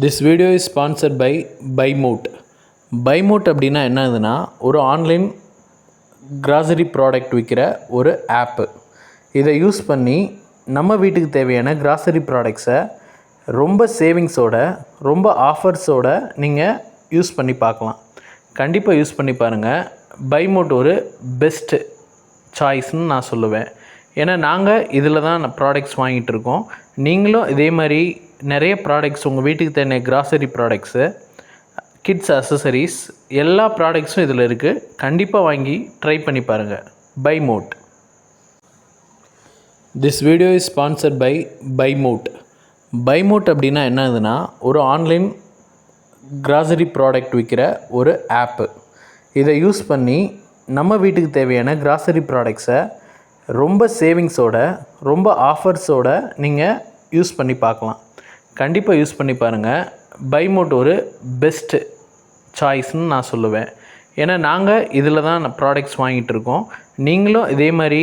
This video is sponsored by Bymode Bymode அப்படின்னா என்னதுன்னா ஒரு ஆன்லைன் கிராசரி ப்ராடக்ட் விற்கிற ஒரு ஆப்பு இதை யூஸ் பண்ணி நம்ம வீட்டுக்கு தேவையான கிராசரி ப்ராடக்ட்ஸை ரொம்ப சேவிங்ஸோட ரொம்ப ஆஃபர்ஸோட நீங்கள் யூஸ் பண்ணி பார்க்கலாம். கண்டிப்பாக யூஸ் பண்ணி பாருங்கள் பைமோட் ஒரு பெஸ்ட்டு சாய்ஸ்னு நான் சொல்லுவேன். ஏன்னா நாங்கள் இதில் தான் ப்ராடக்ட்ஸ் வாங்கிட்டு இருக்கோம். நீங்களும் இதே மாதிரி நிறைய ப்ராடக்ட்ஸ் உங்கள் வீட்டுக்கு தேவையான கிராசரி ப்ராடக்ட்ஸு கிட்ஸ் அசசரிஸ் எல்லா ப்ராடக்ட்ஸும் இதில் இருக்குது கண்டிப்பாக வாங்கி ட்ரை பண்ணி பாருங்கள் Bymode this video is sponsored by Bymode Bymode அப்படின்னா என்னதுன்னா ஒரு ஆன்லைன் கிராசரி ப்ராடக்ட் விற்கிற ஒரு ஆப்பு இதை யூஸ் பண்ணி நம்ம வீட்டுக்கு தேவையான கிராசரி ப்ராடக்ட்ஸை ரொம்ப சேவிங்ஸோட ரொம்ப ஆஃபர்ஸோட நீங்கள் யூஸ் பண்ணி பார்க்கலாம். கண்டிப்பாக யூஸ் பண்ணி பாருங்கள் பைமோட் ஒரு பெஸ்ட்டு சாய்ஸ்னு நான் சொல்லுவேன். ஏன்னா நாங்கள் இதில் தான் ப்ராடக்ட்ஸ் வாங்கிட்டு இருக்கோம். நீங்களும் இதே மாதிரி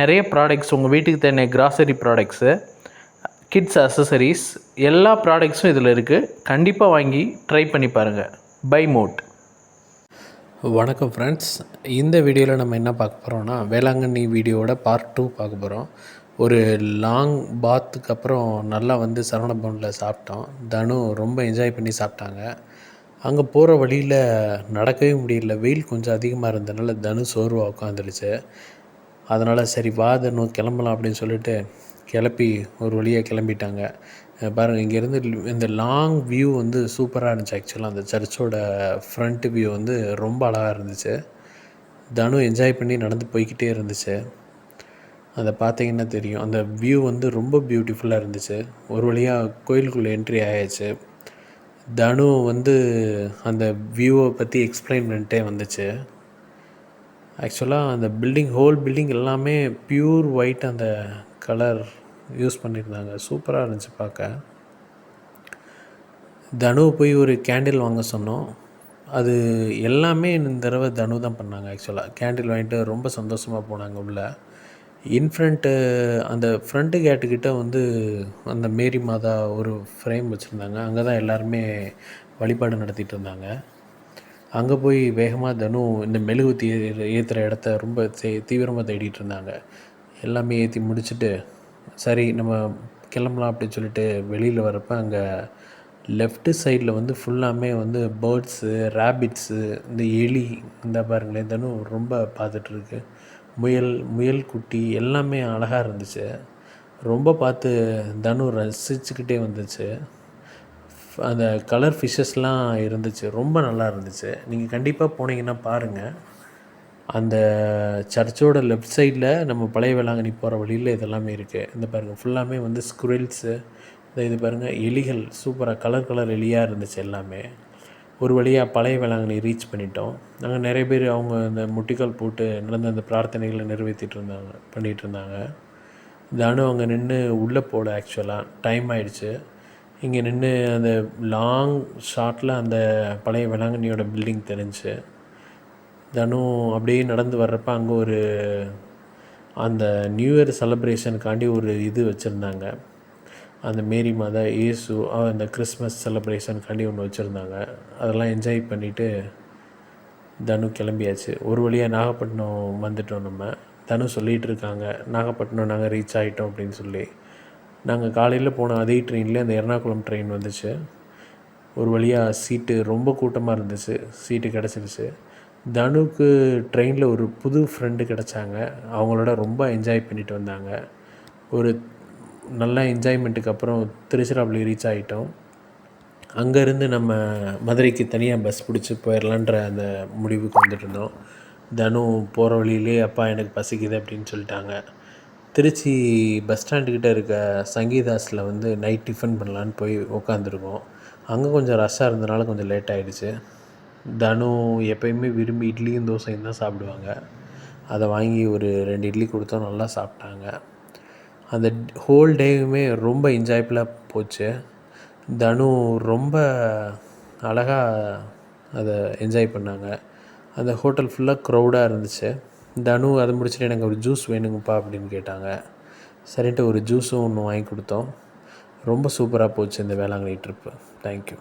நிறைய ப்ராடக்ட்ஸ் உங்கள் வீட்டுக்கு தேவையான கிராசரி ப்ராடக்ட்ஸு கிட்ஸ் அசசரிஸ் எல்லா ப்ராடக்ட்ஸும் இதில் இருக்குது கண்டிப்பாக வாங்கி ட்ரை பண்ணி பாருங்கள் பை மோட் வணக்கம் ஃப்ரெண்ட்ஸ் இந்த வீடியோவில் நம்ம என்ன பார்க்க போகிறோம்னா வேளாங்கண்ணி வீடியோவோட பார்ட் டூ பார்க்க போகிறோம் ஒரு லாங் பாத்துக்கு அப்புறம் நல்லா வந்து சரவண பவனில் சாப்பிட்டோம். தனு ரொம்ப என்ஜாய் பண்ணி சாப்பிட்டாங்க. அங்கே போகிற வழியில் நடக்கவே முடியல. வெயில் கொஞ்சம் அதிகமாக இருந்ததுனால தனு சோர்வாக உட்காந்துருச்சு. அதனால் சரி வா தனு கிளம்பலாம் அப்படின்னு சொல்லிட்டு கிளப்பி ஒரு வழியாக கிளம்பிட்டாங்க. பாருங்கள் இங்கேருந்து இந்த லாங் வியூ வந்து சூப்பராக இருந்துச்சு ஆக்சுவலாக அந்த சர்ச்சோட ஃப்ரண்ட் வியூ வந்து ரொம்ப அழகாக இருந்துச்சு. தனு என்ஜாய் பண்ணி நடந்து போய்கிட்டே இருந்துச்சு. அதை பார்த்தீங்கன்னா தெரியும். அந்த வியூ வந்து ரொம்ப பியூட்டிஃபுல்லாக இருந்துச்சு. ஒரு வழியாக கோயிலுக்குள்ளே என்ட்ரி ஆயாச்சு. தனு வந்து அந்த வியூவை பற்றி எக்ஸ்பிளைன் பண்ணிட்டே வந்துச்சு. ஆக்சுவலாக அந்த பில்டிங் ஹோல் பில்டிங் எல்லாமே பியூர் ஒயிட் அந்த கலர் யூஸ் பண்ணியிருந்தாங்க. சூப்பராக இருந்துச்சு பார்க்க. தனு போய் ஒரு கேண்டில் வாங்க சொன்னோம். அது எல்லாமே இந்த தடவை தனு தான் பண்ணாங்க ஆக்சுவலாக கேண்டில் வாங்கிட்டு ரொம்ப சந்தோஷமாக போனாங்க உள்ளே. இன்ஃப்ரண்ட்டு அந்த ஃப்ரண்ட்டு கேட்டுக்கிட்ட வந்து அந்த மேரி மாதா ஒரு ஃப்ரேம் வச்சுருந்தாங்க. அங்கே தான் எல்லாருமே வழிபாடு நடத்திட்டு இருந்தாங்க. அங்கே போய் வேகமாக தனு இந்த மெழுகுத்தி ஏற்றுற இடத்த ரொம்ப தே தீவிரமாக தேடிட்டு இருந்தாங்க. எல்லாமே ஏற்றி முடிச்சுட்டு சரி நம்ம கிளம்பலாம் அப்படின்னு சொல்லிட்டு வெளியில் வரப்போ அங்கே லெஃப்ட்டு சைடில் வந்து ஃபுல்லாமே வந்து பேர்ட்ஸு ரேபிட்ஸு இந்த எலி இந்த பாருங்களேன் தனு ரொம்ப பார்த்துட்ருக்கு முயல் முயல் குட்டி எல்லாமே அழகாக இருந்துச்சு. ரொம்ப பார்த்து தனு ரசிச்சுக்கிட்டே வந்துச்சு. அந்த கலர் ஃபிஷ்ஷஸ்லாம் இருந்துச்சு. ரொம்ப நல்லா இருந்துச்சு. நீங்கள் கண்டிப்பாக போனீங்கன்னா பாருங்கள் அந்த சர்ச்சோட லெஃப்ட் சைடில் நம்ம பழைய வேளாங்கண்ணி போகிற வழியில் இதெல்லாமே இருக்குது இந்த பாருங்கள் ஃபுல்லாமே வந்து ஸ்குரில்ஸு இந்த இது பாருங்கள் எலிகள். சூப்பராக கலர் கலர் எலியாக இருந்துச்சு எல்லாமே. ஒரு வழியாக பழைய வேளாங்கண்ணி ரீச் பண்ணிட்டோம். நாங்கள் நிறைய பேர் அவங்க அந்த முட்டிக்கால் போட்டு நடந்த அந்த பிரார்த்தனைகளை நிறைவேற்றிட்டு இருந்தாங்க பண்ணிகிட்டு இருந்தாங்க. தனு அங்கே நின்று உள்ளே போகல ஆக்சுவலாக டைம் ஆயிடுச்சு. இங்கே நின்று அந்த லாங் ஷாட்டில் அந்த பழைய வேளாங்கண்ணியோட பில்டிங் தெரிஞ்சு. தனு அப்படியே நடந்து வர்றப்ப அங்கே ஒரு அந்த நியூ இயர் செலப்ரேஷனுக்காண்டி ஒரு இது வச்சுருந்தாங்க. அந்த மேரி மாதா இயேசு அந்த கிறிஸ்மஸ் செலப்ரேஷனுக்காண்டி ஒன்று வச்சுருந்தாங்க. அதெல்லாம் என்ஜாய் பண்ணிவிட்டு தனு கிளம்பியாச்சு. ஒரு வழியாக நாகப்பட்டினம் வந்துட்டோம் நம்ம. தனு சொல்லிகிட்டு இருக்காங்க நாகப்பட்டினம் நாங்கள் ரீச் ஆகிட்டோம் அப்படின்னு சொல்லி. நாங்கள் காலையில் போன அதே ட்ரெயின்லேயே அந்த எர்ணாகுளம் ட்ரெயின் வந்துச்சு. ஒரு வழியாக சீட்டு ரொம்ப கூட்டமாக இருந்துச்சு. சீட்டு கிடச்சிருச்சு. தனுக்கு ட்ரெயினில் ஒரு புது ஃப்ரெண்டு கிடச்சாங்க. அவங்களோட ரொம்ப என்ஜாய் பண்ணிட்டு வந்தாங்க. ஒரு நல்ல என்ஜாய்மெண்ட்டுக்கு அப்புறம் திருச்சிராப்பள்ளி ரீச் ஆகிட்டோம் அங்கேருந்து நம்ம மதுரைக்கு தனியாக பஸ் பிடிச்சி போயிடலான்ற அந்த முடிவுக்கு வந்துட்டு இருந்தோம். தனு போகிற வழியிலே அப்பா எனக்கு பசிக்குது அப்படின்னு சொல்லிட்டாங்க. திருச்சி பஸ் ஸ்டாண்டுக்கிட்ட இருக்க சங்கீதாஸில் வந்து நைட் டிஃபன் பண்ணலான்னு போய் உக்காந்துருக்கோம். அங்கே கொஞ்சம் ரஷ்ஷாக இருந்தனால கொஞ்சம் லேட் ஆகிடுச்சு தனு எப்பயுமே விரும்பி இட்லியும் தோசையும் தான் சாப்பிடுவாங்க. அதை வாங்கி ஒரு ரெண்டு இட்லி கொடுத்தோம் நல்லா சாப்பிட்டாங்க. அந்த ஹோல் டேவுமே ரொம்ப என்ஜாய்ஃபுல்லாக போச்சு. தனு ரொம்ப அழகாக அதை என்ஜாய் பண்ணாங்க. அந்த ஹோட்டல் ஃபுல்லாக க்ரௌடாக இருந்துச்சு. தனு அதை முடிச்சுட்டு எனக்கு ஒரு ஜூஸ் வேணுங்கப்பா அப்படின்னு கேட்டாங்க. சரின்ட்டு ஒரு ஜூஸும் ஒன்று வாங்கி கொடுத்தோம். ரொம்ப சூப்பராக போச்சு இந்த வேளாங்கண்ணி ட்ரிப்பு தேங்க்யூ